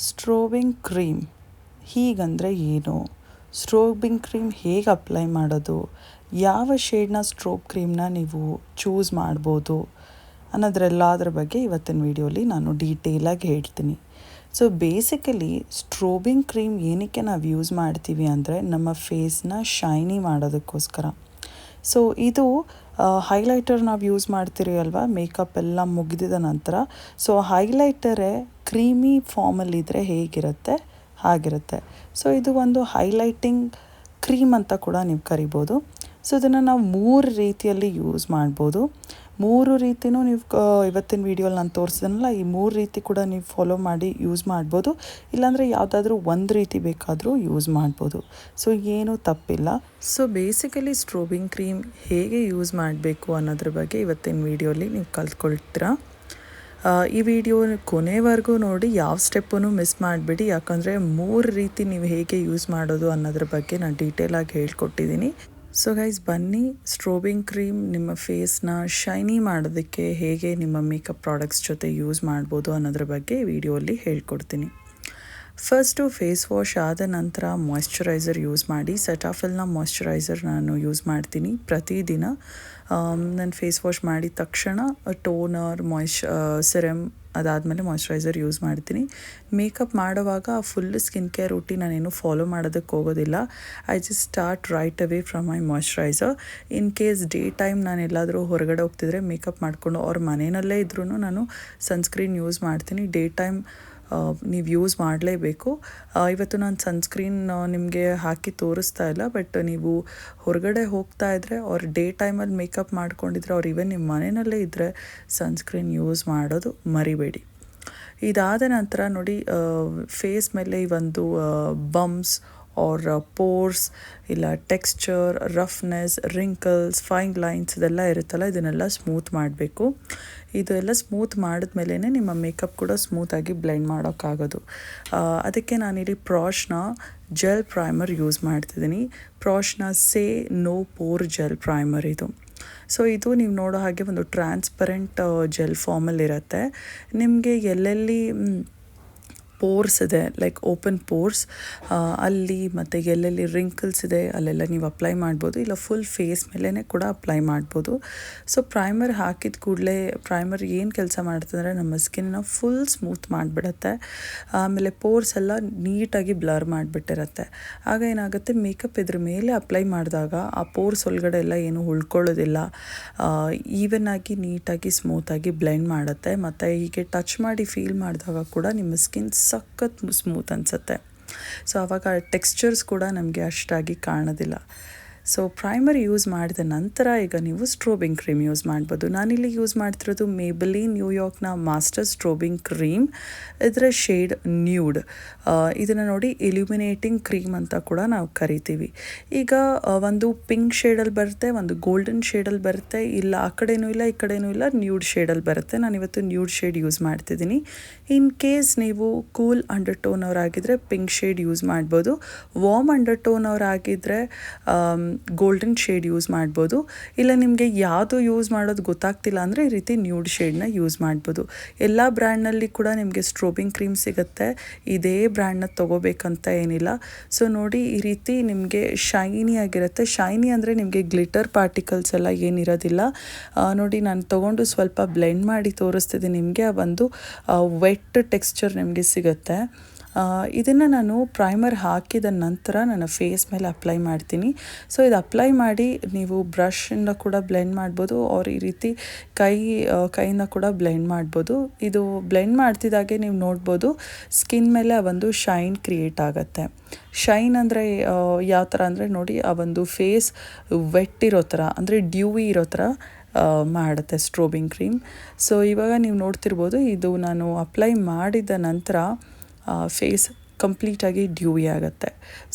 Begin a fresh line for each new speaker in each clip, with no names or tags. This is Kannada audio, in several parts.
ಸ್ಟ್ರೋಬಿಂಗ್ ಕ್ರೀಮ್. ಹೀಗಂದರೆ ಏನು? ಸ್ಟ್ರೋಬಿಂಗ್ ಕ್ರೀಮ್ ಹೇಗೆ ಅಪ್ಲೈ ಮಾಡೋದು? ಯಾವ ಶೇಡ್ನ ಸ್ಟ್ರೋಬ್ ಕ್ರೀಮ್ನ ನೀವು ಚೂಸ್ ಮಾಡ್ಬೋದು? ಅನ್ನೋದ್ರೆಲ್ಲದ್ರ ಬಗ್ಗೆ ಇವತ್ತಿನ ವಿಡಿಯೋಲಿ ನಾನು ಡೀಟೇಲಾಗಿ ಹೇಳ್ತೀನಿ. ಸೊ ಬೇಸಿಕಲಿ ಸ್ಟ್ರೋಬಿಂಗ್ ಕ್ರೀಮ್ ಏನಕ್ಕೆ ನಾವು ಯೂಸ್ ಮಾಡ್ತೀವಿ ಅಂದರೆ ನಮ್ಮ ಫೇಸ್ನ ಶೈನಿ ಮಾಡೋದಕ್ಕೋಸ್ಕರ. ಸೊ ಇದು ಹೈಲೈಟರ್ ನಾವು ಯೂಸ್ ಮಾಡ್ತೀರಿ ಅಲ್ವಾ? ಮೇಕಪ್ ಎಲ್ಲ ಮುಗಿದಿದ ನಂತರ. ಸೊ ಹೈಲೈಟರೇ ಕ್ರೀಮಿ ಫಾರ್ಮಲ್ಲಿದ್ದರೆ ಹೇಗಿರುತ್ತೆ? ಹಾಗಿರುತ್ತೆ. ಸೊ ಇದು ಒಂದು ಹೈಲೈಟಿಂಗ್ ಕ್ರೀಮ್ ಅಂತ ಕೂಡ ನೀವು ಕರಿಬೋದು. ಸೊ ಇದನ್ನು ನಾವು ಮೂರು ರೀತಿಯಲ್ಲಿ ಯೂಸ್ ಮಾಡ್ಬೋದು. ಮೂರು ರೀತಿನೂ ನೀವು ಇವತ್ತಿನ ವೀಡಿಯೋಲಿ ನಾನು ತೋರಿಸಿದ್ನಲ್ಲ, ಈ ಮೂರು ರೀತಿ ಕೂಡ ನೀವು ಫಾಲೋ ಮಾಡಿ ಯೂಸ್ ಮಾಡ್ಬೋದು. ಇಲ್ಲಾಂದರೆ ಯಾವುದಾದ್ರೂ ಒಂದು ರೀತಿ ಬೇಕಾದರೂ ಯೂಸ್ ಮಾಡ್ಬೋದು. ಸೊ ಏನೂ ತಪ್ಪಿಲ್ಲ. ಸೊ ಬೇಸಿಕಲಿ ಸ್ಟ್ರೋಬಿಂಗ್ ಕ್ರೀಮ್ ಹೇಗೆ ಯೂಸ್ ಮಾಡಬೇಕು ಅನ್ನೋದ್ರ ಬಗ್ಗೆ ಇವತ್ತಿನ ವೀಡಿಯೋಲಿ ನೀವು ಕಲ್ತ್ಕೊಳ್ತೀರಾ? ಈ ವಿಡಿಯೋ ಕೊನೆವರೆಗೂ ನೋಡಿ, ಯಾವ ಸ್ಟೆಪ್ಪನ್ನು ಮಿಸ್ ಮಾಡಿಬಿಡಿ. ಯಾಕಂದರೆ ಮೂರು ರೀತಿ ನೀವು ಹೇಗೆ ಯೂಸ್ ಮಾಡೋದು ಅನ್ನೋದ್ರ ಬಗ್ಗೆ ನಾನು ಡೀಟೇಲಾಗಿ ಹೇಳ್ಕೊಟ್ಟಿದ್ದೀನಿ. ಸೊ ಗೈಸ್ ಬನ್ನಿ. ಸ್ಟ್ರೋಬಿಂಗ್ ಕ್ರೀಮ್ ನಿಮ್ಮ ಫೇಸ್ನ ಶೈನಿ ಮಾಡೋದಕ್ಕೆ ಹೇಗೆ ನಿಮ್ಮ ಮೇಕಪ್ ಪ್ರಾಡಕ್ಟ್ಸ್ ಜೊತೆ ಯೂಸ್ ಮಾಡ್ಬೋದು ಅನ್ನೋದ್ರ ಬಗ್ಗೆ ವಿಡಿಯೋಲಿ ಹೇಳ್ಕೊಡ್ತೀನಿ. ಫಸ್ಟು ಫೇಸ್ ವಾಶ್ ಆದ ನಂತರ ಮಾಯ್ಶ್ಚರೈಸರ್ ಯೂಸ್ ಮಾಡಿ. ಸೆಟಾಫಿಲ್ನ ಮಾಯ್ಶ್ಚರೈಸರ್ ನಾನು ಯೂಸ್ ಮಾಡ್ತೀನಿ ಪ್ರತಿದಿನ. ನಾನು ಫೇಸ್ ವಾಶ್ ಮಾಡಿದ ತಕ್ಷಣ ಟೋನರ್ ಮಾಯ್ಶ್ ಸಿರಮ್ ಅದಾದಮೇಲೆ ಮಾಯ್ಶ್ಚರೈಸರ್ ಯೂಸ್ ಮಾಡ್ತೀನಿ. ಮೇಕಪ್ ಮಾಡುವಾಗ ಫುಲ್ ಸ್ಕಿನ್ ಕೇರ್ ರೂಟಿ ನಾನೇನು ಫಾಲೋ ಮಾಡೋದಕ್ಕೆ ಹೋಗೋದಿಲ್ಲ. I just start right away from my moisturiser in case day time ನಾನು ಎಲ್ಲಾದರೂ ಹೊರಗಡೆ ಹೋಗ್ತಿದ್ರೆ ಮೇಕಪ್ ಮಾಡಿಕೊಂಡು ಅವ್ರ ಮನೆಯಲ್ಲೇ ಇದ್ರೂ ನಾನು ಸನ್ಸ್ಕ್ರೀನ್ ಯೂಸ್ ಮಾಡ್ತೀನಿ. ಡೇ ಟೈಮ್ ನೀವು ಯೂಸ್ ಮಾಡಲೇಬೇಕು. ಇವತ್ತು ನಾನು ಸನ್ಸ್ಕ್ರೀನ್ ನಿಮಗೆ ಹಾಕಿ ತೋರಿಸ್ತಾ ಇಲ್ಲ ಬಟ್ ನೀವು ಹೊರಗಡೆ ಹೋಗ್ತಾ ಇದ್ದರೆ ಅವ್ರು ಡೇ ಟೈಮಲ್ಲಿ ಮೇಕಪ್ ಮಾಡ್ಕೊಂಡಿದ್ರೆ ಅವ್ರು ಇವನ್ ನಿಮ್ಮ ಮನೆಯಲ್ಲೇ ಇದ್ದರೆ ಸನ್ಸ್ಕ್ರೀನ್ ಯೂಸ್ ಮಾಡೋದು ಮರಿಬೇಡಿ. ಇದಾದ ನಂತರ ನೋಡಿ ಫೇಸ್ ಮೇಲೆ ಈ ಒಂದು ಬಮ್ಸ್ ಆರ್ ಪೋರ್ಸ್ ಇಲ್ಲ texture roughness wrinkles fine lines ಇದೆಲ್ಲ ಇರುತ್ತಲ್ಲ, ಇದನ್ನೆಲ್ಲ ಸ್ಮೂತ್ ಮಾಡಬೇಕು. ಇದೆಲ್ಲ ಸ್ಮೂತ್ ಮಾಡಿದ್ಮೇಲೆ ನಿಮ್ಮ ಮೇಕಪ್ ಕೂಡ ಸ್ಮೂತಾಗಿ ಬ್ಲೆಂಡ್ ಮಾಡೋಕ್ಕಾಗೋದು. ಅದಕ್ಕೆ ನಾನಿಲ್ಲಿ ಪ್ರಾಶ್ನ ಜೆಲ್ ಪ್ರೈಮರ್ ಯೂಸ್ ಮಾಡ್ತಿದ್ದೀನಿ. ಪ್ರಾಶ್ನ say no pore gel primer ಇದು. ಸೊ ಇದು ನೀವು ನೋಡೋ ಹಾಗೆ ಒಂದು ಟ್ರಾನ್ಸ್ಪರೆಂಟ್ ಜೆಲ್ ಫಾರ್ಮಲ್ಲಿ ಇರುತ್ತೆ. ನಿಮಗೆ ಎಲ್ಲೆಲ್ಲಿ ಪೋರ್ಸ್ ಇದೆ ಲೈಕ್ ಓಪನ್ ಪೋರ್ಸ್ ಅಲ್ಲಿ ಮತ್ತು ಎಲ್ಲೆಲ್ಲಿ ರಿಂಕಲ್ಸ್ ಇದೆ, ಅಲ್ಲೆಲ್ಲ ನೀವು ಅಪ್ಲೈ ಮಾಡ್ಬೋದು. ಇಲ್ಲ ಫುಲ್ ಫೇಸ್ ಮೇಲೇ ಕೂಡ ಅಪ್ಲೈ ಮಾಡ್ಬೋದು. ಸೊ ಪ್ರೈಮರ್ ಹಾಕಿದ ಕೂಡಲೇ ಪ್ರೈಮರ್ ಏನು ಕೆಲಸ ಮಾಡ್ತಂದರೆ ನಮ್ಮ ಸ್ಕಿನ್ನ ಫುಲ್ ಸ್ಮೂತ್ ಮಾಡಿಬಿಡತ್ತೆ. ಆಮೇಲೆ ಪೋರ್ಸ್ ಎಲ್ಲ ನೀಟಾಗಿ ಬ್ಲರ್ ಮಾಡಿಬಿಟ್ಟಿರತ್ತೆ. ಆಗ ಏನಾಗುತ್ತೆ ಮೇಕಪ್ ಇದ್ರ ಮೇಲೆ ಅಪ್ಲೈ ಮಾಡಿದಾಗ ಆ ಪೋರ್ಸ್ ಒಳಗಡೆ ಎಲ್ಲ ಏನು ಉಳ್ಕೊಳ್ಳೋದಿಲ್ಲ. ಈವನ್ ಆಗಿ ನೀಟಾಗಿ ಸ್ಮೂತಾಗಿ ಬ್ಲೆಂಡ್ ಮಾಡುತ್ತೆ. ಮತ್ತು ಹೀಗೆ ಟಚ್ ಮಾಡಿ ಫೀಲ್ ಮಾಡಿದಾಗ ಕೂಡ ನಿಮ್ಮ ಸ್ಕಿನ್ ಸಖತ್ ಸ್ಮೂತ್ ಅನಿಸುತ್ತೆ. ಸೊ ಆವಾಗ ಟೆಕ್ಸ್ಚರ್ಸ್ ಕೂಡ ನಮಗೆ ಅಷ್ಟಾಗಿ ಕಾಣೋದಿಲ್ಲ. ಸೊ ಪ್ರೈಮರ್ ಯೂಸ್ ಮಾಡಿದ ನಂತರ ಈಗ ನೀವು ಸ್ಟ್ರೋಬಿಂಗ್ ಕ್ರೀಮ್ ಯೂಸ್ ಮಾಡ್ಬೋದು. ನಾನಿಲ್ಲಿ ಯೂಸ್ ಮಾಡ್ತಿರೋದು ಮೇಬಲಿ ನ್ಯೂಯಾರ್ಕ್ನ ಮಾಸ್ಟರ್ ಸ್ಟ್ರೋಬಿಂಗ್ ಕ್ರೀಮ್ ಇದರ ಶೇಡ್ ನ್ಯೂಡ್ ಇದನ್ನು ನೋಡಿ ಇಲ್ಯುಮಿನೇಟಿಂಗ್ ಕ್ರೀಮ್ ಅಂತ ಕೂಡ ನಾವು ಕರಿತೀವಿ. ಈಗ ಒಂದು ಪಿಂಕ್ ಶೇಡಲ್ಲಿ ಬರುತ್ತೆ, ಒಂದು ಗೋಲ್ಡನ್ ಶೇಡಲ್ಲಿ ಬರುತ್ತೆ, ಇಲ್ಲ ಆ ಕಡೆನೂ ಇಲ್ಲ, ಈ ಕಡೆನೂ ಇಲ್ಲ ನ್ಯೂಡ್ ಶೇಡಲ್ಲಿ ಬರುತ್ತೆ. ನಾನು ಇವತ್ತು ನ್ಯೂಡ್ ಶೇಡ್ ಯೂಸ್ ಮಾಡ್ತಿದ್ದೀನಿ. ಇನ್ ಕೇಸ್ ನೀವು ಕೂಲ್ ಅಂಡರ್ ಟೋನ್ ಅವರಾಗಿದ್ದರೆ ಪಿಂಕ್ ಶೇಡ್ ಯೂಸ್ ಮಾಡ್ಬೋದು. ವಾರ್ಮ್ ಅಂಡರ್ ಟೋನ್ ಅವರಾಗಿದ್ದರೆ ಗೋಲ್ಡನ್ ಶೇಡ್ ಯೂಸ್ ಮಾಡ್ಬೋದು. ಇಲ್ಲ ನಿಮಗೆ ಯಾವುದು ಯೂಸ್ ಮಾಡೋದು ಗೊತ್ತಾಗ್ತಿಲ್ಲ ಅಂದರೆ ಈ ರೀತಿ ನ್ಯೂಡ್ ಶೇಡ್ನ ಯೂಸ್ ಮಾಡ್ಬೋದು. ಎಲ್ಲ ಬ್ರ್ಯಾಂಡ್ನಲ್ಲಿ ಕೂಡ ನಿಮಗೆ ಸ್ಟ್ರೋಬಿಂಗ್ ಕ್ರೀಮ್ ಸಿಗುತ್ತೆ. ಇದೇ ಬ್ರ್ಯಾಂಡ್ನ ತೊಗೋಬೇಕಂತ ಏನಿಲ್ಲ. ಸೊ ನೋಡಿ ಈ ರೀತಿ ನಿಮಗೆ ಶೈನಿ ಆಗಿರುತ್ತೆ. ಶೈನಿ ಅಂದರೆ ನಿಮಗೆ ಗ್ಲಿಟರ್ ಪಾರ್ಟಿಕಲ್ಸ್ ಎಲ್ಲ ಏನಿರೋದಿಲ್ಲ. ನೋಡಿ ನಾನು ತೊಗೊಂಡು ಸ್ವಲ್ಪ ಬ್ಲೆಂಡ್ ಮಾಡಿ ತೋರಿಸ್ತಿದ್ದೀನಿ ನಿಮಗೆ ಆ ಒಂದು ವೆಟ್ ಟೆಕ್ಸ್ಚರ್ ನಿಮಗೆ ಸಿಗುತ್ತೆ. ಇದನ್ನು ನಾನು ಪ್ರೈಮರ್ ಹಾಕಿದ ನಂತರ ನನ್ನ ಫೇಸ್ ಮೇಲೆ ಅಪ್ಲೈ ಮಾಡ್ತೀನಿ. ಸೊ ಇದು ಅಪ್ಲೈ ಮಾಡಿ ನೀವು ಬ್ರಷಿಂದ ಕೂಡ ಬ್ಲೆಂಡ್ ಮಾಡ್ಬೋದು ಅವ್ರ ಈ ರೀತಿ ಕೈ ಕೈಯಿಂದ ಕೂಡ ಬ್ಲೆಂಡ್ ಮಾಡ್ಬೋದು. ಇದು ಬ್ಲೆಂಡ್ ಮಾಡ್ತಿದ್ದಾಗೆ ನೀವು ನೋಡ್ಬೋದು ಸ್ಕಿನ್ ಮೇಲೆ ಒಂದು ಶೈನ್ ಕ್ರಿಯೇಟ್ ಆಗುತ್ತೆ. ಶೈನ್ ಅಂದರೆ ಯಾವ ಥರ ಅಂದರೆ ನೋಡಿ, ಆ ಒಂದು ಫೇಸ್ ವೆಟ್ ಇರೋ ಥರ ಅಂದರೆ ಡ್ಯೂವಿ ಇರೋ ಥರ ಮಾಡುತ್ತೆ ಸ್ಟ್ರೋಬಿಂಗ್ ಕ್ರೀಮ್ ಸೊ ಇವಾಗ ನೀವು ನೋಡ್ತಿರ್ಬೋದು, ಇದು ನಾನು ಅಪ್ಲೈ ಮಾಡಿದ ನಂತರ ಫೇಸ್ ಕಂಪ್ಲೀಟಾಗಿ ಡ್ಯೂವಿ ಆಗುತ್ತೆ.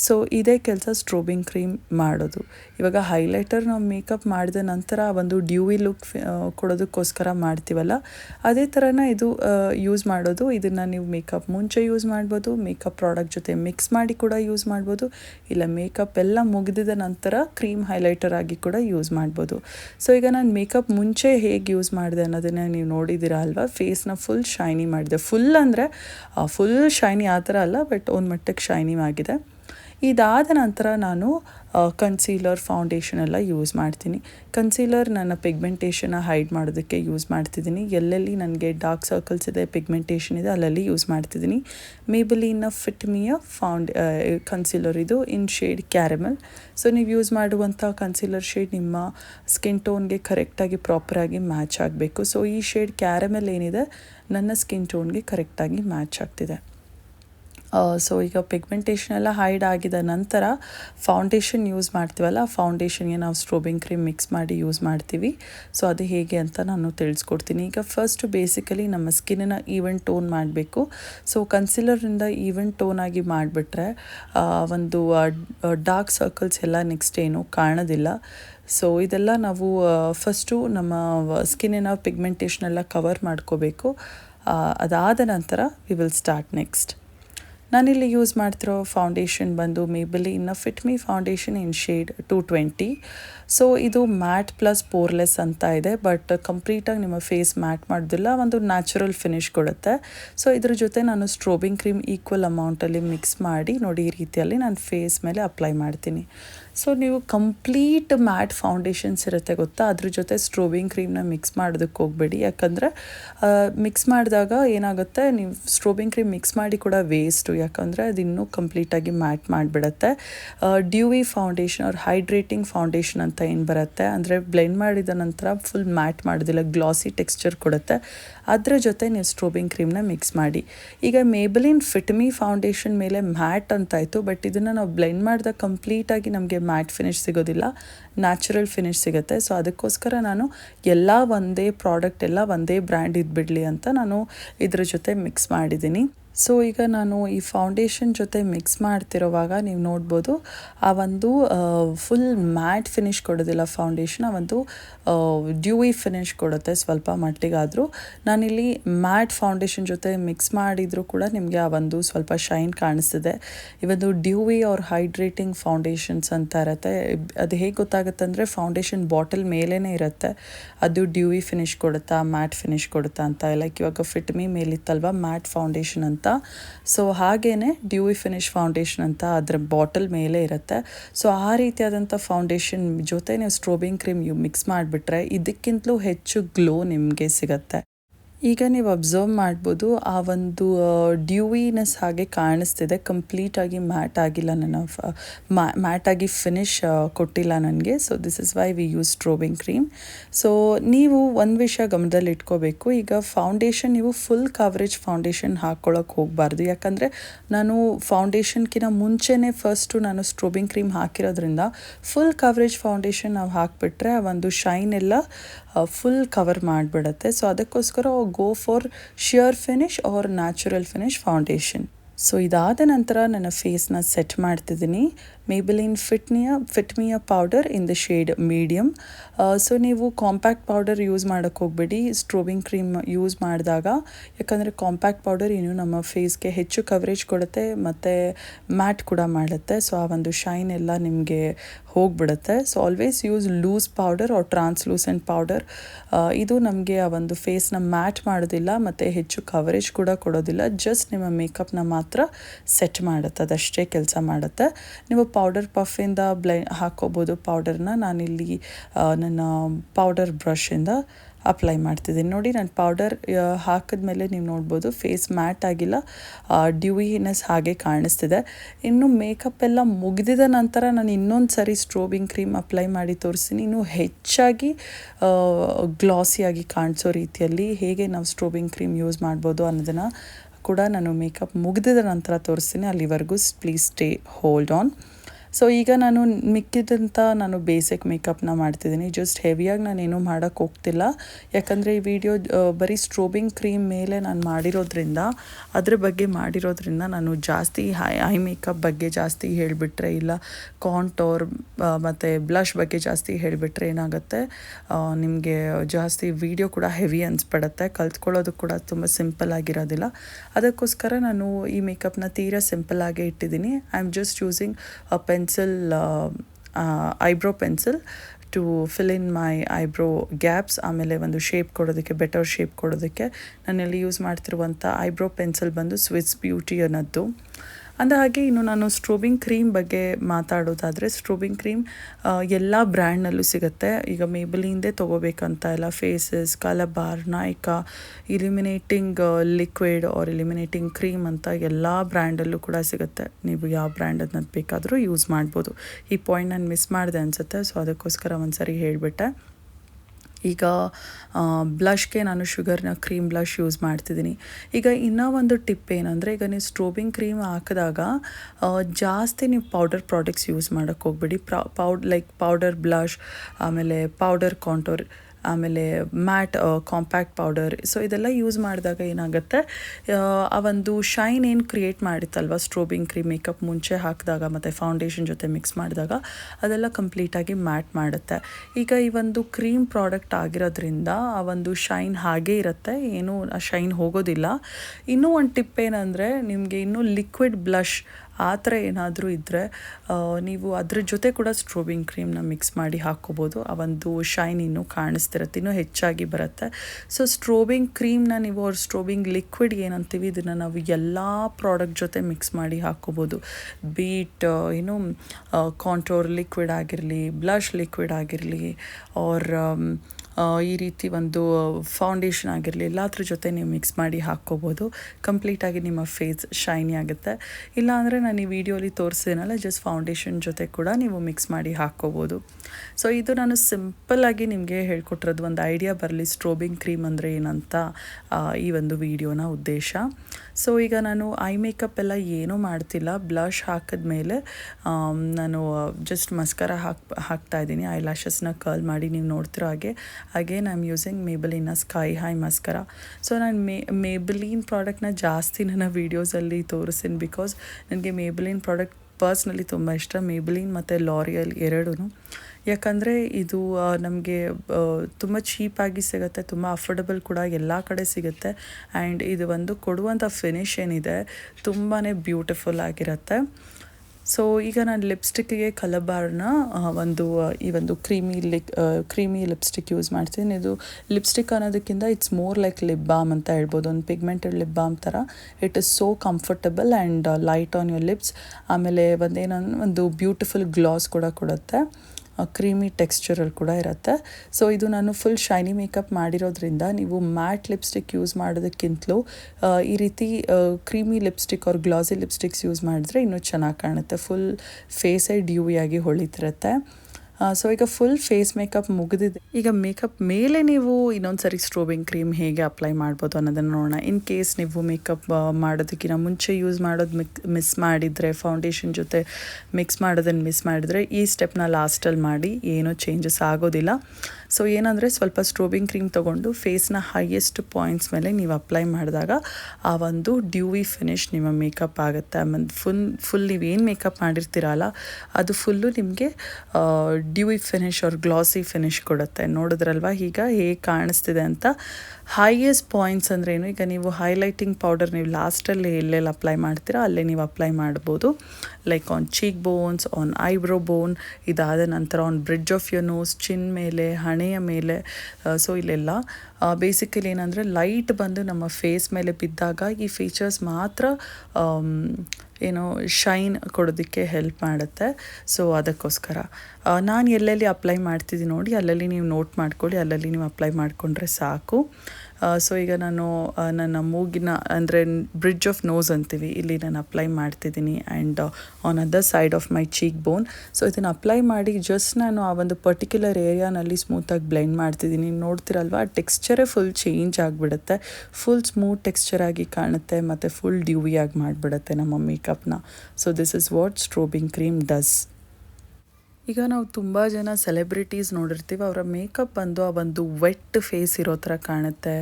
ಸೊ ಇದೇ ಕೆಲಸ ಸ್ಟ್ರೋಬಿಂಗ್ ಕ್ರೀಮ್ ಮಾಡೋದು. ಇವಾಗ ಹೈಲೈಟರ್ ನಾವು ಮೇಕಪ್ ಮಾಡಿದ ನಂತರ ಒಂದು ಡ್ಯೂವಿ ಲುಕ್ ಕೊಡೋದಕ್ಕೋಸ್ಕರ ಮಾಡ್ತೀವಲ್ಲ, ಅದೇ ಥರನೇ ಇದು ಯೂಸ್ ಮಾಡೋದು. ಇದನ್ನು ನೀವು ಮೇಕಪ್ ಮುಂಚೆ ಯೂಸ್ ಮಾಡ್ಬೋದು ಮೇಕಪ್ ಪ್ರಾಡಕ್ಟ್ ಜೊತೆ ಮಿಕ್ಸ್ ಮಾಡಿ ಕೂಡ ಯೂಸ್ ಮಾಡ್ಬೋದು, ಇಲ್ಲ ಮೇಕಪ್ ಎಲ್ಲ ಮುಗಿದಿದ ನಂತರ ಕ್ರೀಮ್ ಹೈಲೈಟರ್ ಆಗಿ ಕೂಡ ಯೂಸ್ ಮಾಡ್ಬೋದು. ಸೊ ಈಗ ನಾನು ಮೇಕಪ್ ಮುಂಚೆ ಹೇಗೆ ಯೂಸ್ ಮಾಡಿದೆ ಅನ್ನೋದನ್ನು ನೀವು ನೋಡಿದ್ದೀರಾ ಅಲ್ವಾ? ಫೇಸ್ನ ಫುಲ್ ಶೈನಿ ಮಾಡಿದೆ. ಫುಲ್ ಅಂದರೆ ಫುಲ್ ಶೈನಿ ಆ ಥರ ಅಲ್ಲ ಬಟ್ ಒಂದು ಮಟ್ಟಕ್ಕೆ ಶೈನಿಂಗ್ ಆಗಿದೆ ಇದಾದ ನಂತರ ನಾನು ಕನ್ಸೀಲರ್ ಫೌಂಡೇಶನ್ ಎಲ್ಲ ಯೂಸ್ ಮಾಡ್ತೀನಿ. ಕನ್ಸೀಲರ್ ನನ್ನ ಪಿಗ್ಮೆಂಟೇಷನ್ನ ಹೈಡ್ ಮಾಡೋದಕ್ಕೆ ಯೂಸ್ ಮಾಡ್ತಿದ್ದೀನಿ. ಎಲ್ಲೆಲ್ಲಿ ನನಗೆ ಡಾರ್ಕ್ ಸರ್ಕಲ್ಸ್ ಇದೆ ಪಿಗ್ಮೆಂಟೇಷನ್ ಇದೆ, ಅಲ್ಲಲ್ಲಿ ಯೂಸ್ ಮಾಡ್ತಿದ್ದೀನಿ. ಮೇಬಲಿನ ಫಿಟ್ ಮಿಯ ಫೌಂಡ್ ಕನ್ಸೀಲರ್ ಇದು ಇನ್ ಶೇಡ್ ಕ್ಯಾರಮಲ್ ಸೊ ನೀವು ಯೂಸ್ ಮಾಡುವಂಥ ಕನ್ಸೀಲರ್ ಶೇಡ್ ನಿಮ್ಮ ಸ್ಕಿನ್ ಟೋನ್ಗೆ ಕರೆಕ್ಟಾಗಿ ಪ್ರಾಪರಾಗಿ ಮ್ಯಾಚ್ ಆಗಬೇಕು. ಸೊ ಈ ಶೇಡ್ ಕ್ಯಾರಮಲ್ ಏನಿದೆ, ನನ್ನ ಸ್ಕಿನ್ ಟೋನ್ಗೆ ಕರೆಕ್ಟಾಗಿ ಮ್ಯಾಚ್ ಆಗ್ತಿದೆ. ಸೊ ಈಗ ಪಿಗ್ಮೆಂಟೇಷನ್ ಎಲ್ಲ ಹೈಡ್ ಆಗಿದ ನಂತರ ಫೌಂಡೇಶನ್ ಯೂಸ್ ಮಾಡ್ತೀವಲ್ಲ, ಆ ಫೌಂಡೇಶನ್ಗೆ ನಾವು ಸ್ಟ್ರೋಬಿಂಗ್ ಕ್ರೀಮ್ ಮಿಕ್ಸ್ ಮಾಡಿ ಯೂಸ್ ಮಾಡ್ತೀವಿ. ಸೊ ಅದು ಹೇಗೆ ಅಂತ ನಾನು ತಿಳಿಸ್ಕೊಡ್ತೀನಿ. ಈಗ ಫಸ್ಟ್ ಬೇಸಿಕಲಿ ನಮ್ಮ ಸ್ಕಿನ್ನ ಈವನ್ ಟೋನ್ ಮಾಡಬೇಕು. ಸೊ ಕನ್ಸಿಲರಿಂದ ಈವನ್ ಟೋನ್ ಆಗಿ ಮಾಡಿಬಿಟ್ರೆ ಒಂದು ಡಾರ್ಕ್ ಸರ್ಕಲ್ಸ್ ಎಲ್ಲ ನೆಕ್ಸ್ಟ್ ಏನು ಕಾಣೋದಿಲ್ಲ. ಸೊ ಇದೆಲ್ಲ ನಾವು ಫಸ್ಟು ನಮ್ಮ ಸ್ಕಿನ್ನಿನ ಪಿಗ್ಮೆಂಟೇಷನ್ ಎಲ್ಲ ಕವರ್ ಮಾಡ್ಕೋಬೇಕು. ಅದಾದ ನಂತರ ವಿ ವಿಲ್ ಸ್ಟಾರ್ಟ್ ನೆಕ್ಸ್ಟ್ ನಾನಿಲ್ಲಿ ಯೂಸ್ ಮಾಡ್ತಿರೋ ಫೌಂಡೇಶನ್ ಬಂದು ಮೇಬಲಿ ಇನ್ನ fit me foundation in shade two twenty so ಇದು ಮ್ಯಾಟ್ ಪ್ಲಸ್ ಪೋರ್ಲೆಸ್ ಅಂತ ಇದೆ ಬಟ್ ಕಂಪ್ಲೀಟಾಗಿ ನಿಮ್ಮ ಫೇಸ್ ಮ್ಯಾಟ್ ಮಾಡೋದಿಲ್ಲ, ಒಂದು ನ್ಯಾಚುರಲ್ ಫಿನಿಶ್ ಕೊಡುತ್ತೆ. ಸೊ ಇದ್ರ ಜೊತೆ ನಾನು ಸ್ಟ್ರೋಬಿಂಗ್ ಕ್ರೀಮ್ ಈಕ್ವಲ್ ಅಮೌಂಟಲ್ಲಿ ಮಿಕ್ಸ್ ಮಾಡಿ ನೋಡಿ ಈ ರೀತಿಯಲ್ಲಿ ನಾನು ಫೇಸ್ ಮೇಲೆ ಅಪ್ಲೈ ಮಾಡ್ತೀನಿ. ಸೊ ನೀವು ಕಂಪ್ಲೀಟ್ ಮ್ಯಾಟ್ ಫೌಂಡೇಶನ್ಸ್ ಇರುತ್ತೆ ಗೊತ್ತಾ? ಅದ್ರ ಜೊತೆ ಸ್ಟ್ರೋಬಿಂಗ್ ಕ್ರೀಮ್ನ ಮಿಕ್ಸ್ ಮಾಡೋದಕ್ಕೆ ಹೋಗಬೇಡಿ. ಯಾಕಂದರೆ ಮಿಕ್ಸ್ ಮಾಡಿದಾಗ ಏನಾಗುತ್ತೆ? ನೀವು ಸ್ಟ್ರೋಬಿಂಗ್ ಕ್ರೀಮ್ ಮಿಕ್ಸ್ ಮಾಡಿ ಕೂಡ ವೇಸ್ಟು ಯಾಕಂದರೆ ಅದು ಇನ್ನೂ ಕಂಪ್ಲೀಟಾಗಿ ಮ್ಯಾಟ್ ಮಾಡಿಬಿಡತ್ತೆ. ಡ್ಯೂವಿ ಫೌಂಡೇಶನ್ ಅವ್ರ ಹೈಡ್ರೇಟಿಂಗ್ ಫೌಂಡೇಶನ್ ಅಂತ ಏನು ಬರುತ್ತೆ? ಅಂದರೆ ಬ್ಲೆಂಡ್ ಮಾಡಿದ ನಂತರ ಫುಲ್ ಮ್ಯಾಟ್ ಮಾಡೋದಿಲ್ಲ ಗ್ಲಾಸಿ ಟೆಕ್ಸ್ಚರ್ ಕೊಡುತ್ತೆ. ಅದರ ಜೊತೆ ನೀವು ಸ್ಟ್ರೋಬಿಂಗ್ ಕ್ರೀಮ್ನ ಮಿಕ್ಸ್ ಮಾಡಿ. ಈಗ ಮೇಬಲಿನ್ ಫಿಟ್ಮಿ ಫೌಂಡೇಶನ್ ಮೇಲೆ ಮ್ಯಾಟ್ ಅಂತಾಯಿತು ಬಟ್ ಇದನ್ನು ನಾವು ಬ್ಲೆಂಡ್ ಮಾಡಿದಾಗ ಕಂಪ್ಲೀಟಾಗಿ ನಮಗೆ ಮ್ಯಾಟ್ ಫಿನಿಶ್ ಸಿಗೋದಿಲ್ಲ. ನ್ಯಾಚುರಲ್ ಫಿನಿಶ್ ಸಿಗುತ್ತೆ. ಸೊ ಅದಕ್ಕೋಸ್ಕರ ನಾನು ಎಲ್ಲ ಒಂದೇ ಪ್ರಾಡಕ್ಟ್ ಎಲ್ಲ ಒಂದೇ ಬ್ರ್ಯಾಂಡ್ ಇದ್ಬಿಡಲಿ ಅಂತ ನಾನು ಇದ್ರ ಜೊತೆ ಮಿಕ್ಸ್ ಮಾಡಿದ್ದೀನಿ. ಸೊ ಈಗ ನಾನು ಈ ಫೌಂಡೇಶನ್ ಜೊತೆ ಮಿಕ್ಸ್ ಮಾಡ್ತಿರೋವಾಗ ನೀವು ನೋಡ್ಬೋದು, ಆ ಒಂದು ಫುಲ್ ಮ್ಯಾಟ್ ಫಿನಿಶ್ ಕೊಡೋದಿಲ್ಲ ಫೌಂಡೇಶನ್ ಆ ಒಂದು ಡ್ಯೂಯಿ ಫಿನಿಶ್ ಕೊಡುತ್ತೆ ಸ್ವಲ್ಪ ಮಟ್ಟಿಗಾದರೂ. ನಾನಿಲ್ಲಿ ಮ್ಯಾಟ್ ಫೌಂಡೇಶನ್ ಜೊತೆ ಮಿಕ್ಸ್ ಮಾಡಿದರೂ ಕೂಡ ನಿಮಗೆ ಆ ಒಂದು ಸ್ವಲ್ಪ ಶೈನ್ ಕಾಣಿಸ್ತಿದೆ. ಈ ಒಂದು ಆರ್ ಹೈಡ್ರೇಟಿಂಗ್ ಫೌಂಡೇಶನ್ಸ್ ಅಂತ ಇರುತ್ತೆ. ಅದು ಹೇಗೆ ಗೊತ್ತಾಗುತ್ತೆ ಅಂದರೆ ಫೌಂಡೇಶನ್ ಬಾಟಲ್ ಮೇಲೇ ಇರುತ್ತೆ. ಅದು ಡ್ಯೂಯಿ ಫಿನಿಶ್ ಕೊಡುತ್ತಾ ಮ್ಯಾಟ್ ಫಿನಿಶ್ ಕೊಡುತ್ತಾ ಅಂತ. ಲೈಕ್ ಇವಾಗ ಫಿಟ್ ಮೀ ಮೇಲಿತ್ತಲ್ವ ಮ್ಯಾಟ್ ಫೌಂಡೇಶನ್ ಅಂತ. ಸೊ ಹಾಗೇ ಡ್ಯೂಯಿ ಫಿನಿಶ್ ಫೌಂಡೇಶನ್ ಅಂತ ಅದರ ಬಾಟಲ್ ಮೇಲೆ ಇರುತ್ತೆ. ಸೊ ಆ ರೀತಿಯಾದಂಥ ಫೌಂಡೇಶನ್ ಜೊತೆ ನೀವು ಸ್ಟ್ರೋಬಿಂಗ್ ಕ್ರೀಮ್ ಯು ಮಿಕ್ಸ್ ಮಾಡಿಬಿಟ್ರೆ ಇದಕ್ಕಿಂತಲೂ ಹೆಚ್ಚು ಗ್ಲೋ ನಿಮಗೆ ಸಿಗತ್ತೆ. ಈಗ ನೀವು ಅಬ್ಸರ್ವ್ ಮಾಡ್ಬೋದು, ಆ ಒಂದು ಡ್ಯೂವಿನೆಸ್ ಹಾಗೆ ಕಾಣಿಸ್ತಿದೆ. ಕಂಪ್ಲೀಟಾಗಿ ಮ್ಯಾಟ್ ಆಗಿಲ್ಲ ನನ್ನ ಮ್ಯಾಟಾಗಿ ಫಿನಿಶ್ ಕೊಟ್ಟಿಲ್ಲ ನನಗೆ. So this is why we use strobing cream so ನೀವು ಒಂದು ವಿಷಯ ಗಮನದಲ್ಲಿ ಇಟ್ಕೋಬೇಕು. ಈಗ ಫೌಂಡೇಶನ್ ನೀವು ಫುಲ್ ಕವರೇಜ್ ಫೌಂಡೇಶನ್ ಹಾಕ್ಕೊಳ್ಳೋಕೆ ಹೋಗಬಾರ್ದು. ಯಾಕಂದರೆ ನಾನು ಫೌಂಡೇಶನ್ಕಿಂತ ಮುಂಚೆನೇ ಫಸ್ಟು ನಾನು ಸ್ಟ್ರೋಬಿಂಗ್ ಕ್ರೀಮ್ ಹಾಕಿರೋದ್ರಿಂದ ಫುಲ್ ಕವರೇಜ್ ಫೌಂಡೇಶನ್ ನಾವು ಹಾಕಿಬಿಟ್ರೆ ಆ ಒಂದು ಶೈನ್ ಎಲ್ಲ ಫುಲ್ ಕವರ್ ಮಾಡಿಬಿಡುತ್ತೆ. ಸೊ ಅದಕ್ಕೋಸ್ಕರ go for sure finish or natural finish foundation so ಇದಾದ ನಂತರ ನನ್ನ ಫೇಸ್ನ ಸೆಟ್ ಮಾಡ್ತಿದ್ದೀನಿ. Maybelline ಫಿಟ್ನಿಯ fit me powder in the shade medium so ನೀವು ಕಾಂಪ್ಯಾಕ್ಟ್ ಪೌಡರ್ ಯೂಸ್ ಮಾಡೋಕ್ಕೆ ಹೋಗಬೇಡಿ. ಸ್ಟ್ರೋಬಿಂಗ್ ಕ್ರೀಮ್ ಯೂಸ್ ಮಾಡಿದಾಗ, ಯಾಕಂದರೆ ಕಾಂಪ್ಯಾಕ್ಟ್ ಪೌಡರ್ ಇನ್ನು ನಮ್ಮ ಫೇಸ್ಗೆ ಹೆಚ್ಚು ಕವರೇಜ್ ಕೊಡುತ್ತೆ, ಮತ್ತು ಮ್ಯಾಟ್ ಕೂಡ ಮಾಡುತ್ತೆ. ಸೊ ಆ ಒಂದು ಶೈನ್ ಎಲ್ಲ ನಿಮಗೆ ಹೋಗ್ಬಿಡುತ್ತೆ. So always use loose powder or translucent powder ಇದು ನಮಗೆ ಆ ಒಂದು ಫೇಸ್ನ ಮ್ಯಾಟ್ ಮಾಡೋದಿಲ್ಲ, ಮತ್ತು ಹೆಚ್ಚು ಕವರೇಜ್ ಕೂಡ ಕೊಡೋದಿಲ್ಲ. ಜಸ್ಟ್ ನಿಮ್ಮ ಮೇಕಪ್ನ ಮಾತ್ರ ಸೆಟ್ ಮಾಡುತ್ತೆ ಅದಷ್ಟೇ ಕೆಲಸ ಮಾಡುತ್ತೆ. ನೀವು ಪೌಡರ್ ಪಫಿಂದ ಬ್ಲೆ ಹಾಕೋಬೋದು. ಪೌಡರ್ನ ನಾನಿಲ್ಲಿ ನನ್ನ ಪೌಡರ್ ಬ್ರಷಿಂದ ಅಪ್ಲೈ ಮಾಡ್ತಿದ್ದೀನಿ. ನೋಡಿ, ನಾನು ಪೌಡರ್ ಹಾಕಿದ್ಮೇಲೆ ನೀವು ನೋಡ್ಬೋದು ಫೇಸ್ ಮ್ಯಾಟ್ ಆಗಿಲ್ಲ ಡ್ಯೂಯಿನೆಸ್ ಹಾಗೆ ಕಾಣಿಸ್ತಿದೆ. ಇನ್ನು ಮೇಕಪ್ ಎಲ್ಲ ಮುಗಿದಿದ ನಂತರ ನಾನು ಇನ್ನೊಂದು ಸರಿ ಸ್ಟ್ರೋಬಿಂಗ್ ಕ್ರೀಮ್ ಅಪ್ಲೈ ಮಾಡಿ ತೋರಿಸ್ತೀನಿ. ಇನ್ನೂ ಹೆಚ್ಚಾಗಿ ಗ್ಲಾಸಿಯಾಗಿ ಕಾಣಿಸೋ ರೀತಿಯಲ್ಲಿ ಹೇಗೆ ನಾವು ಸ್ಟ್ರೋಬಿಂಗ್ ಕ್ರೀಮ್ ಯೂಸ್ ಮಾಡ್ಬೋದು ಅನ್ನೋದನ್ನು ಕೂಡ ನಾನು ಮೇಕಪ್ ಮುಗಿದಿದ ನಂತರ ತೋರಿಸ್ತೀನಿ. ಅಲ್ಲಿವರೆಗೂ please stay hold on so ಈಗ ನಾನು ಮಿಕ್ಕಿದಂಥ ನಾನು ಬೇಸಿಕ್ ಮೇಕಪ್ನ ಮಾಡ್ತಿದ್ದೀನಿ. ಜಸ್ಟ್ ಹೆವಿಯಾಗಿ ನಾನೇನು ಮಾಡೋಕ್ಕೆ ಹೋಗ್ತಿಲ್ಲ. ಯಾಕಂದರೆ ಈ ವಿಡಿಯೋ ಬರೀ ಸ್ಟ್ರೋಬಿಂಗ್ ಕ್ರೀಮ್ ಮೇಲೆ ನಾನು ಮಾಡಿರೋದ್ರಿಂದ, ಅದ್ರ ಬಗ್ಗೆ ಮಾಡಿರೋದ್ರಿಂದ ನಾನು ಜಾಸ್ತಿ ಹೈ ಐ ಮೇಕಪ್ ಬಗ್ಗೆ ಜಾಸ್ತಿ ಹೇಳಿಬಿಟ್ರೆ ಇಲ್ಲ ಕಾಂಟೋರ್ ಮತ್ತು ಬ್ಲಷ್ ಬಗ್ಗೆ ಜಾಸ್ತಿ ಹೇಳಿಬಿಟ್ರೆ ಏನಾಗುತ್ತೆ ನಿಮಗೆ ಜಾಸ್ತಿ ವಿಡಿಯೋ ಕೂಡ ಹೆವಿ ಅನ್ಸ್ಬಿಡತ್ತೆ. ಕಲ್ತ್ಕೊಳ್ಳೋದು ಕೂಡ ತುಂಬ ಸಿಂಪಲ್ ಆಗಿರೋದಿಲ್ಲ. ಅದಕ್ಕೋಸ್ಕರ ನಾನು ಈ ಮೇಕಪ್ನ ತೀರಾ ಸಿಂಪಲ್ ಆಗೇ ಇಟ್ಟಿದ್ದೀನಿ. I am just using a pencil eyebrow pencil to fill in my eyebrow gaps ಆಮೇಲೆ ಒಂದು ಶೇಪ್ ಕೊಡೋದಕ್ಕೆ ಬೆಟರ್ ಶೇಪ್ ಕೊಡೋದಕ್ಕೆ. ನಾನಲ್ಲಿ ಯೂಸ್ ಮಾಡ್ತಿರುವಂಥ ಐಬ್ರೋ ಪೆನ್ಸಿಲ್ ಬಂದು ಸ್ವಿಸ್ ಬ್ಯೂಟಿ ಅನ್ನೋದು. ಅಂದ ಹಾಗೆ ಇನ್ನು ನಾನು ಸ್ಟ್ರೋಬಿಂಗ್ ಕ್ರೀಮ್ ಬಗ್ಗೆ ಮಾತಾಡೋದಾದರೆ ಸ್ಟ್ರೋಬಿಂಗ್ ಕ್ರೀಮ್ ಎಲ್ಲ ಬ್ರ್ಯಾಂಡ್ನಲ್ಲೂ ಸಿಗುತ್ತೆ. ಈಗ ಮೇಬಲಿಂದೇ ತೊಗೋಬೇಕಂತ ಎಲ್ಲ faces Colorbar Nykaa illuminating liquid or illuminating cream ಅಂತ ಎಲ್ಲ ಬ್ರ್ಯಾಂಡಲ್ಲೂ ಕೂಡ ಸಿಗುತ್ತೆ. ನೀವು ಯಾವ ಬ್ರ್ಯಾಂಡ್ ಅದನ್ನ ಬೇಕಾದರೂ ಯೂಸ್ ಮಾಡ್ಬೋದು. ಈ ಪಾಯಿಂಟ್ ನಾನು ಮಿಸ್ ಮಾಡಿದೆ ಅನಿಸುತ್ತೆ ಸೊ ಅದಕ್ಕೋಸ್ಕರ ಒಂದು ಸರಿ ಹೇಳಿಬಿಟ್ಟೆ. ಈಗ ಬ್ಲಷ್ಗೆ ನಾನು ಶುಗರ್ನ ಕ್ರೀಮ್ ಬ್ಲಷ್ ಯೂಸ್ ಮಾಡ್ತಿದ್ದೀನಿ. ಈಗ ಇನ್ನೂ ಒಂದು ಟಿಪ್ ಏನಂದರೆ, ಈಗ ನೀವು ಸ್ಟ್ರೋಬಿಂಗ್ ಕ್ರೀಮ್ ಹಾಕಿದಾಗ ಜಾಸ್ತಿ ನೀವು ಪೌಡರ್ ಪ್ರಾಡಕ್ಟ್ಸ್ ಯೂಸ್ ಮಾಡೋಕ್ಕೆ ಹೋಗ್ಬೇಡಿ. ಪೌಡ್, ಲೈಕ್ ಪೌಡರ್ ಬ್ಲಷ್ ಆಮೇಲೆ ಪೌಡರ್ ಕಾಂಟೋರ್ ಆಮೇಲೆ ಮ್ಯಾಟ್ ಕಾಂಪ್ಯಾಕ್ಟ್ ಪೌಡರ್ ಸೊ ಇದೆಲ್ಲ ಯೂಸ್ ಮಾಡಿದಾಗ ಏನಾಗುತ್ತೆ? ಆ ಒಂದು ಶೈನ್ ಏನು ಕ್ರಿಯೇಟ್ ಮಾಡಿತ್ತಲ್ವ? ಸ್ಟ್ರೋಬಿಂಗ್ ಕ್ರೀಮ್ ಮೇಕಪ್ ಮುಂಚೆ ಹಾಕಿದಾಗ ಮತ್ತು ಫೌಂಡೇಶನ್ ಜೊತೆ ಮಿಕ್ಸ್ ಮಾಡಿದಾಗ ಅದೆಲ್ಲ ಕಂಪ್ಲೀಟಾಗಿ ಮ್ಯಾಟ್ ಮಾಡುತ್ತೆ. ಈಗ ಈ ಒಂದು ಕ್ರೀಮ್ ಪ್ರಾಡಕ್ಟ್ ಆಗಿರೋದ್ರಿಂದ ಆ ಒಂದು ಶೈನ್ ಹಾಗೇ ಇರುತ್ತೆ. ಏನೂ ಆ ಶೈನ್ ಹೋಗೋದಿಲ್ಲ. ಇನ್ನೂ ಒಂದು ಟಿಪ್ ಏನಂದರೆ, ನಿಮಗೆ ಇನ್ನೂ ಲಿಕ್ವಿಡ್ ಬ್ಲಷ್ ಆ ಥರ ಏನಾದರೂ ಇದ್ದರೆ ನೀವು ಅದ್ರ ಜೊತೆ ಕೂಡ ಸ್ಟ್ರೋಬಿಂಗ್ ಕ್ರೀಮ್ನ ಮಿಕ್ಸ್ ಮಾಡಿ ಹಾಕ್ಕೋಬೋದು. ಆ ಒಂದು ಶೈನ್ ಇನ್ನೂ ಕಾಣಿಸ್ತಿರತ್ತೆ, ಇನ್ನೂ ಹೆಚ್ಚಾಗಿ ಬರುತ್ತೆ. ಸೊ, ಸ್ಟ್ರೋಬಿಂಗ್ ಕ್ರೀಮ್ನ ನೀವು ಅವ್ರ ಸ್ಟ್ರೋಬಿಂಗ್ ಲಿಕ್ವಿಡ್ ಏನಂತೀವಿ, ಇದನ್ನು ನಾವು ಎಲ್ಲ ಪ್ರಾಡಕ್ಟ್ ಜೊತೆ ಮಿಕ್ಸ್ ಮಾಡಿ ಹಾಕ್ಕೋಬೋದು. ಬೀಟ್, ಏನು ಕಾಂಟ್ರೋರ್ ಲಿಕ್ವಿಡ್ ಆಗಿರಲಿ, ಬ್ಲಷ್ ಲಿಕ್ವಿಡ್ ಆಗಿರಲಿ ಆರ್ ಈ ರೀತಿ ಒಂದು ಫೌಂಡೇಶನ್ ಆಗಿರಲಿ, ಎಲ್ಲದ್ರ ಜೊತೆ ನೀವು ಮಿಕ್ಸ್ ಮಾಡಿ ಹಾಕ್ಕೋಬೋದು. ಕಂಪ್ಲೀಟಾಗಿ ನಿಮ್ಮ ಫೇಸ್ ಶೈನಿ ಆಗುತ್ತೆ. ಇಲ್ಲ ಅಂದರೆ ನಾನು ಈ ವಿಡಿಯೋಲಿ ತೋರಿಸಿದ್ನಲ್ಲ ಜಸ್ಟ್ ಫೌಂಡೇಶನ್ ಜೊತೆ ಕೂಡ ನೀವು ಮಿಕ್ಸ್ ಮಾಡಿ ಹಾಕ್ಕೋಬೋದು. ಸೊ ಇದು ನಾನು ಸಿಂಪಲ್ಲಾಗಿ ನಿಮಗೆ ಹೇಳ್ಕೊಟ್ಟಿರೋದು, ಒಂದು ಐಡಿಯಾ ಬರಲಿ ಸ್ಟ್ರೋಬಿಂಗ್ ಕ್ರೀಮ್ ಅಂದರೆ ಏನಂತ ಈ ಒಂದು ವಿಡಿಯೋನ ಉದ್ದೇಶ. ಸೊ ಈಗ ನಾನು ಐ ಮೇಕಪ್ ಎಲ್ಲ ಏನೂ ಮಾಡ್ತಿಲ್ಲ. ಬ್ಲಷ್ ಹಾಕಿದ್ಮೇಲೆ ನಾನು ಜಸ್ಟ್ ಮಸ್ಕರ ಹಾಕ್, ಹಾಕ್ತಾ ಇದ್ದೀನಿ. ಐ ಲ್ಯಾಶಸ್ನ ಕರ್ಲ್ ಮಾಡಿ ನೀವು ನೋಡ್ತಿರೋ ಹಾಗೆ. Again I am using Maybelline sky high mascara so ನಾನು ಮೇ ಮೇಬಲಿನ್ ಪ್ರಾಡಕ್ಟ್ನ ಜಾಸ್ತಿ ನನ್ನ ವೀಡಿಯೋಸಲ್ಲಿ ತೋರಿಸ್ತೀನಿ ಬಿಕಾಸ್ ನನಗೆ ಮೇಬಲಿನ್ ಪ್ರಾಡಕ್ಟ್ ಪರ್ಸ್ನಲಿ ತುಂಬ ಇಷ್ಟ. ಮೇಬಲಿನ್ ಮತ್ತು ಲಾರಿಯಲ್ ಎರಡೂ ಯಾಕಂದರೆ ಇದು ನಮಗೆ ತುಂಬ ಚೀಪಾಗಿ ಸಿಗುತ್ತೆ, ತುಂಬ ಅಫೋರ್ಡಬಲ್ ಕೂಡ ಎಲ್ಲ ಕಡೆ ಸಿಗುತ್ತೆ. ಆ್ಯಂಡ್ ಇದು ಒಂದು ಕೊಡುವಂಥ ಫಿನಿಶ್ ಏನಿದೆ ತುಂಬಾ ಬ್ಯೂಟಿಫುಲ್ ಆಗಿರುತ್ತೆ. ಸೊ ಈಗ ನಾನು ಲಿಪ್ಸ್ಟಿಕ್ಕಿಗೆ ಕಲಬಾರ್ನ ಒಂದು ಈ ಒಂದು creamy lip creamy lipstick use ಮಾಡ್ತೀನಿ. ಇದು ಲಿಪ್ಸ್ಟಿಕ್ ಅನ್ನೋದಕ್ಕಿಂತ it's more like lip balm ಅಂತ ಹೇಳ್ಬೋದು. ಒಂದು ಪಿಗ್ಮೆಂಟೆಡ್ ಲಿಪ್ ಬಾಮ್ ಥರ it is so comfortable and light on your lips ಆಮೇಲೆ ಒಂದೇನೋ, ಒಂದು ಬ್ಯೂಟಿಫುಲ್ ಗ್ಲಾಸ್ ಕೂಡ ಕೊಡುತ್ತೆ. ಕ್ರೀಮಿ ಟೆಕ್ಸ್ಚರಲ್ಲಿ ಕೂಡ ಇರುತ್ತೆ. ಸೊ ಇದು ನಾನು ಫುಲ್ ಶೈನಿ ಮೇಕಪ್ ಮಾಡಿರೋದ್ರಿಂದ ನೀವು ಮ್ಯಾಟ್ ಲಿಪ್ಸ್ಟಿಕ್ ಯೂಸ್ ಮಾಡೋದಕ್ಕಿಂತಲೂ ಈ ರೀತಿ ಕ್ರೀಮಿ ಲಿಪ್ಸ್ಟಿಕ್ ಅವ್ರ ಗ್ಲಾಸಿ ಲಿಪ್ಸ್ಟಿಕ್ಸ್ ಯೂಸ್ ಮಾಡಿದ್ರೆ ಇನ್ನೂ ಚೆನ್ನಾಗಿ ಕಾಣುತ್ತೆ. ಫುಲ್ ಫೇಸೇ ಡ್ಯೂವಿಯಾಗಿ ಹೊಳಿತಿರುತ್ತೆ. ಸೊ ಈಗ ಫುಲ್ ಫೇಸ್ ಮೇಕಪ್ ಮುಗಿದಿದೆ. ಈಗ ಮೇಕಪ್ ಮೇಲೆ ನೀವು ಇನ್ನೊಂದು ಸರಿ ಸ್ಟ್ರೋಬಿಂಗ್ ಕ್ರೀಮ್ ಹೇಗೆ ಅಪ್ಲೈ ಮಾಡ್ಬೋದು ಅನ್ನೋದನ್ನು ನೋಡೋಣ. ಇನ್ ಕೇಸ್ ನೀವು ಮೇಕಪ್ ಮಾಡೋದಕ್ಕಿಂತ ಮುಂಚೆ ಯೂಸ್ ಮಾಡೋದು ಮಿಸ್ ಮಾಡಿದರೆ ಫೌಂಡೇಶನ್ ಜೊತೆ ಮಿಕ್ಸ್ ಮಾಡೋದನ್ನು ಮಿಸ್ ಮಾಡಿದರೆ ಈ ಸ್ಟೆಪ್ನ ಲಾಸ್ಟಲ್ಲಿ ಮಾಡಿ ಏನೂ ಚೇಂಜಸ್ ಆಗೋದಿಲ್ಲ. ಸೊ ಏನಂದರೆ ಸ್ವಲ್ಪ ಸ್ಟ್ರೋಬಿಂಗ್ ಕ್ರೀಮ್ ತೊಗೊಂಡು ಫೇಸ್ನ ಹೈಯೆಸ್ಟ್ ಪಾಯಿಂಟ್ಸ್ ಮೇಲೆ ನೀವು ಅಪ್ಲೈ ಮಾಡಿದಾಗ ಆ ಒಂದು ಡ್ಯೂವಿ ಫಿನಿಶ್ ನಿಮ್ಮ ಮೇಕಪ್ ಆಗುತ್ತೆ. ಆಮೇಲೆ ಫುಲ್ ಫುಲ್ ನೀವೇನು ಮೇಕಪ್ ಮಾಡಿರ್ತೀರಲ್ಲ, ಅದು ಫುಲ್ಲು ನಿಮಗೆ ಡ್ಯೂವಿ ಫಿನಿಶ್ ಅವ್ರ ಗ್ಲಾಸಿ ಫಿನಿಶ್ ಕೊಡುತ್ತೆ. ನೋಡಿದ್ರಲ್ವ? ಈಗ ಹೇಗೆ ಕಾಣಿಸ್ತಿದೆ ಅಂತ ಹೈಯೆಸ್ಟ್ ಪಾಯಿಂಟ್ಸ್ ಅಂದ್ರೇನು ಈಗ ನೀವು ಹೈಲೈಟಿಂಗ್ ಪೌಡರ್ ನೀವು ಲಾಸ್ಟಲ್ಲಿ ಎಲ್ಲೆಲ್ಲಿ ಅಪ್ಲೈ ಮಾಡ್ತೀರಾ, ಅಲ್ಲೇ ನೀವು ಅಪ್ಲೈ ಮಾಡ್ಬೋದು. Like on cheek bones on eyebrow bone ಇದಾದ ನಂತರ on bridge of your nose chin ಮೇಲೆ ಹಣೆಯ ಮೇಲೆ ಸೊ ಇಲ್ಲೆಲ್ಲ ಬೇಸಿಕಲಿ ಏನಂದರೆ ಲೈಟ್ ಬಂದು ನಮ್ಮ ಫೇಸ್ ಮೇಲೆ ಬಿದ್ದಾಗ ಈ ಫೀಚರ್ಸ್ ಮಾತ್ರ ಏನೋ ಶೈನ್ ಕೊಡೋದಕ್ಕೆ ಹೆಲ್ಪ್ ಮಾಡುತ್ತೆ. ಸೊ ಅದಕ್ಕೋಸ್ಕರ ನಾನು ಎಲ್ಲೆಲ್ಲಿ ಅಪ್ಲೈ ಮಾಡ್ತಿದ್ದೀನಿ ನೋಡಿ, ಅಲ್ಲಲ್ಲಿ ನೀವು ನೋಟ್ ಮಾಡ್ಕೊಳ್ಳಿ, ಅಲ್ಲಲ್ಲಿ ನೀವು ಅಪ್ಲೈ ಮಾಡಿಕೊಂಡ್ರೆ ಸಾಕು. ಸೊ ಈಗ ನಾನು ನನ್ನ ಮೂಗಿನ, ಅಂದರೆ ಬ್ರಿಡ್ಜ್ ಆಫ್ ನೋಸ್ ಅಂತೀವಿ, ಇಲ್ಲಿ ನಾನು ಅಪ್ಲೈ ಮಾಡ್ತಿದ್ದೀನಿ and on other side of my cheek bone so ಇದನ್ನು ಅಪ್ಲೈ ಮಾಡಿ ಜಸ್ಟ್ ನಾನು ಆ ಒಂದು ಪರ್ಟಿಕ್ಯುಲರ್ ಏರಿಯಾನಲ್ಲಿ ಸ್ಮೂತಾಗಿ ಬ್ಲೆಂಡ್ ಮಾಡ್ತಿದ್ದೀನಿ. ನೋಡ್ತಿರಲ್ವ ಆ ಟೆಕ್ಸ್ಚರೇ ಫುಲ್ ಚೇಂಜ್ ಆಗಿಬಿಡುತ್ತೆ. ಫುಲ್ ಸ್ಮೂತ್ ಟೆಕ್ಸ್ಚರ್ ಆಗಿ ಕಾಣುತ್ತೆ, ಮತ್ತು ಫುಲ್ ಡ್ಯೂವಿಯಾಗಿ ಮಾಡಿಬಿಡುತ್ತೆ ನಮ್ಮ ಮೇಕಪ್ನ so this is what strobing cream does ಈಗ ನಾವು ತುಂಬ ಜನ ಸೆಲೆಬ್ರಿಟೀಸ್ ನೋಡಿರ್ತೀವಿ. ಅವರ ಮೇಕಪ್ ಬಂದು ಆ ಒಂದು ವೆಟ್ ಫೇಸ್ ಇರೋ ಥರ ಕಾಣುತ್ತೆ.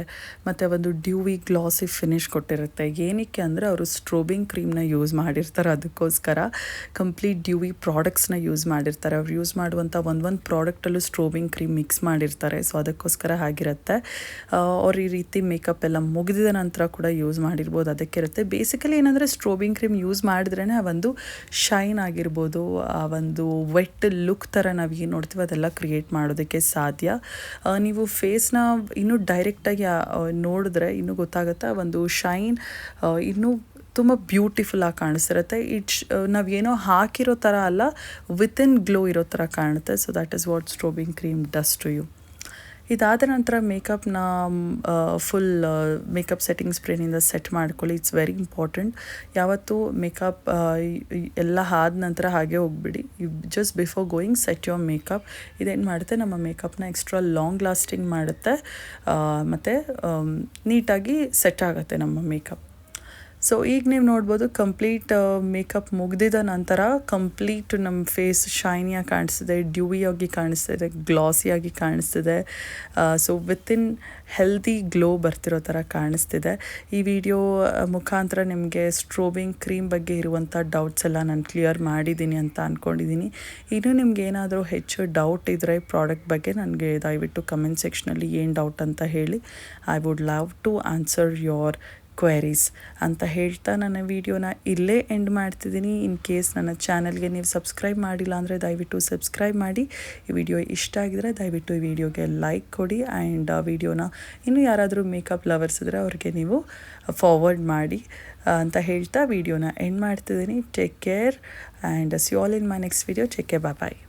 ಮತ್ತು ಒಂದು ಡ್ಯೂವಿ ಗ್ಲಾಸಿ ಫಿನಿಶ್ ಕೊಟ್ಟಿರುತ್ತೆ. ಏನಕ್ಕೆ ಅಂದರೆ ಅವರು ಸ್ಟ್ರೋಬಿಂಗ್ ಕ್ರೀಮ್ನ ಯೂಸ್ ಮಾಡಿರ್ತಾರೆ ಅದಕ್ಕೋಸ್ಕರ. ಕಂಪ್ಲೀಟ್ ಡ್ಯೂವಿ ಪ್ರಾಡಕ್ಟ್ಸ್ನ ಯೂಸ್ ಮಾಡಿರ್ತಾರೆ. ಅವ್ರು ಯೂಸ್ ಮಾಡುವಂಥ ಒಂದೊಂದು ಒಂದು ಪ್ರಾಡಕ್ಟಲ್ಲೂ ಸ್ಟ್ರೋಬಿಂಗ್ ಕ್ರೀಮ್ ಮಿಕ್ಸ್ ಮಾಡಿರ್ತಾರೆ. ಸೊ ಅದಕ್ಕೋಸ್ಕರ ಆಗಿರುತ್ತೆ ಅವ್ರ ಈ ರೀತಿ ಮೇಕಪ್ ಎಲ್ಲ ಮುಗಿದಿದ ನಂತರ ಕೂಡ ಯೂಸ್ ಮಾಡಿರ್ಬೋದು. ಅದಕ್ಕೆ ಇರುತ್ತೆ. ಬೇಸಿಕಲಿ ಏನಂದರೆ ಸ್ಟ್ರೋಬಿಂಗ್ ಕ್ರೀಮ್ ಯೂಸ್ ಮಾಡಿದ್ರೇ ಆ ಒಂದು ಶೈನ್ ಆಗಿರ್ಬೋದು. ಆ ಒಂದು ವೆಟ್ ಲುಕ್ ಥರ ನಾವು ಏನು ನೋಡ್ತೀವಿ, ಅದೆಲ್ಲ ಕ್ರಿಯೇಟ್ ಮಾಡೋದಕ್ಕೆ ಸಾಧ್ಯ. ನೀವು ಫೇಸ್ನ ಇನ್ನೂ ಡೈರೆಕ್ಟಾಗಿ ನೋಡಿದ್ರೆ ಇನ್ನೂ ಗೊತ್ತಾಗುತ್ತೆ? ಒಂದು ಶೈನ್ ಇನ್ನೂ ತುಂಬ ಬ್ಯೂಟಿಫುಲ್ ಆಗಿ ಕಾಣಿಸ್ತಿರುತ್ತೆ. ಇಟ್ಸ್ ನಾವೇನೋ ಹಾಕಿರೋ ಥರ ಅಲ್ಲ ವಿತಿನ್ ಗ್ಲೋ ಇರೋ ಥರ ಕಾಣುತ್ತೆ. So that is what strobing cream does to you ಇದಾದ ನಂತರ ಮೇಕಪ್ನ ಫುಲ್ ಮೇಕಪ್ ಸೆಟ್ಟಿಂಗ್ ಸ್ಪ್ರೇನಿಂದ ಸೆಟ್ ಮಾಡ್ಕೊಳ್ಳಿ. ಇಟ್ಸ್ ವೆರಿ ಇಂಪಾರ್ಟೆಂಟ್ ಯಾವತ್ತೂ ಮೇಕಪ್ ಎಲ್ಲ ಆದ ನಂತರ ಹಾಗೆ ಹೋಗ್ಬಿಡಿ. Just before going set your makeup ಇದೇನು ಮಾಡುತ್ತೆ? ನಮ್ಮ ಮೇಕಪ್ನ ಎಕ್ಸ್ಟ್ರಾ ಲಾಂಗ್ ಲಾಸ್ಟಿಂಗ್ ಮಾಡುತ್ತೆ. ಮತ್ತು ನೀಟಾಗಿ ಸೆಟ್ ಆಗುತ್ತೆ ನಮ್ಮ ಮೇಕಪ್ ಸೊ ಈಗ ನೀವು ನೋಡ್ಬೋದು ಕಂಪ್ಲೀಟ್ ಮೇಕಪ್ ಮುಗ್ದಿದ ನಂತರ ಕಂಪ್ಲೀಟ್ ನಮ್ಮ ಫೇಸ್ ಶೈನಿಯಾಗಿ ಕಾಣಿಸ್ತಿದೆ ಡ್ಯೂವಿಯಾಗಿ ಕಾಣಿಸ್ತಿದೆ ಗ್ಲಾಸಿಯಾಗಿ ಕಾಣಿಸ್ತಿದೆ. ಸೊ ವಿತಿನ್ ಹೆಲ್ದಿ ಗ್ಲೋ ಬರ್ತಿರೋ ಥರ ಕಾಣಿಸ್ತಿದೆ. ಈ ವಿಡಿಯೋ ಮುಖಾಂತರ ನಿಮಗೆ ಸ್ಟ್ರೋಬಿಂಗ್ ಕ್ರೀಮ್ ಬಗ್ಗೆ ಇರುವಂಥ ಡೌಟ್ಸ್ ಎಲ್ಲ ನಾನು ಕ್ಲಿಯರ್ ಮಾಡಿದ್ದೀನಿ ಅಂತ ಅಂದ್ಕೊಂಡಿದ್ದೀನಿ ಇನ್ನೂ ನಿಮ್ಗೆ ಏನಾದರೂ ಹೆಚ್ಚು ಡೌಟ್ ಇದ್ದರೆ ಪ್ರಾಡಕ್ಟ್ ಬಗ್ಗೆ ನನಗೆ ದಯವಿಟ್ಟು ಕಮೆಂಟ್ ಸೆಕ್ಷನಲ್ಲಿ ಏನು ಡೌಟ್ ಅಂತ ಹೇಳಿ. I would love to answer your queries ಅಂತ ಹೇಳ್ತಾ ನನ್ನ ವಿಡಿಯೋನ ಇಲ್ಲೇ ಎಂಡ್ ಮಾಡ್ತಿದ್ದೀನಿ. ಇನ್ ಕೇಸ್ ನನ್ನ ಚಾನಲ್ಗೆ ನೀವು ಸಬ್ಸ್ಕ್ರೈಬ್ ಮಾಡಿಲ್ಲ ಅಂದರೆ ದಯವಿಟ್ಟು ಸಬ್ಸ್ಕ್ರೈಬ್ ಮಾಡಿ. ಈ ವಿಡಿಯೋ ಇಷ್ಟ ಆಗಿದ್ರೆ ದಯವಿಟ್ಟು ಈ ವಿಡಿಯೋಗೆ ಲೈಕ್ ಕೊಡಿ ಆ್ಯಂಡ್ ಆ ವಿಡಿಯೋನ ಇನ್ನೂ ಯಾರಾದರೂ ಮೇಕಪ್ ಲವರ್ಸ್ ಇದ್ದರೆ ಅವ್ರಿಗೆ ನೀವು ಫಾರ್ವರ್ಡ್ ಮಾಡಿ ಅಂತ ಹೇಳ್ತಾ ವಿಡಿಯೋನ ಎಂಡ್ ಮಾಡ್ತಿದ್ದೀನಿ. Take care and see all in my next video take care bye